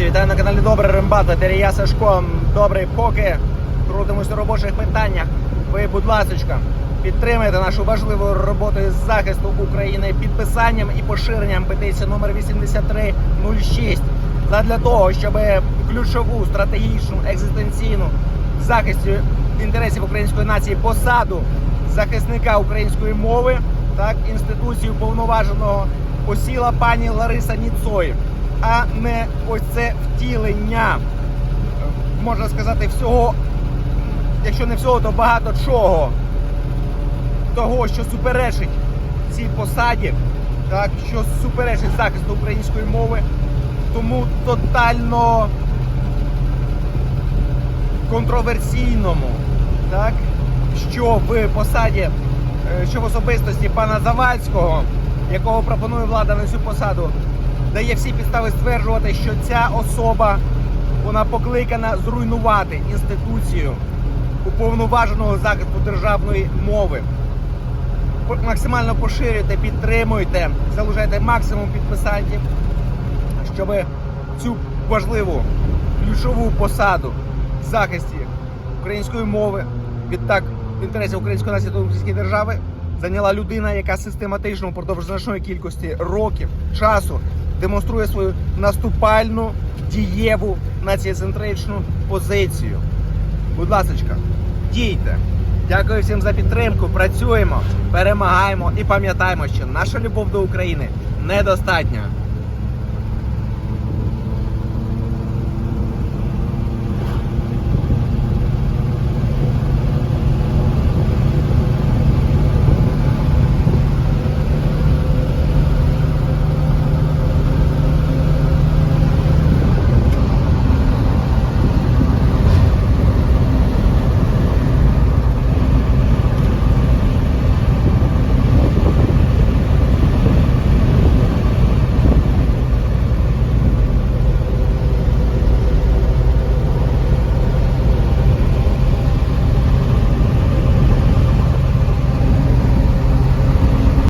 Друзі, вітаю на каналі Добрий Рембат, я Сашко. Добрий, поки крутимося у робочих питаннях. Ви, будь ласка, підтримайте нашу важливу роботу із захисту України підписанням і поширенням петиції номер 8306 задля того, щоб ключову стратегічну екзистенційну захисту інтересів української нації посаду захисника української мови, так інституцію повноваженого посіла пані Лариса Ніцой, а не ось це втілення, можна сказати, всього, якщо не всього, то багато чого. Того, що суперечить цій посаді, так що суперечить захисту української мови, тому тотально контроверсійному, так що в посаді, е, що в особистості пана Завадського, якого пропонує влада на цю посаду, дає всі підстави стверджувати, що ця особа вона покликана зруйнувати інституцію уповноваженого захисту державної мови. Максимально поширюйте, підтримуйте, залучайте максимум підписантів, щоб цю важливу ключову посаду в захисті української мови, відтак інтересів української нації та української держави зайняла людина, яка систематично впродовж значної кількості років часу демонструє свою наступальну, дієву, націоцентричну позицію. Будь ласка, дійте. Дякую всім за підтримку. Працюємо, перемагаємо і пам'ятаємо, що наша любов до України недостатня.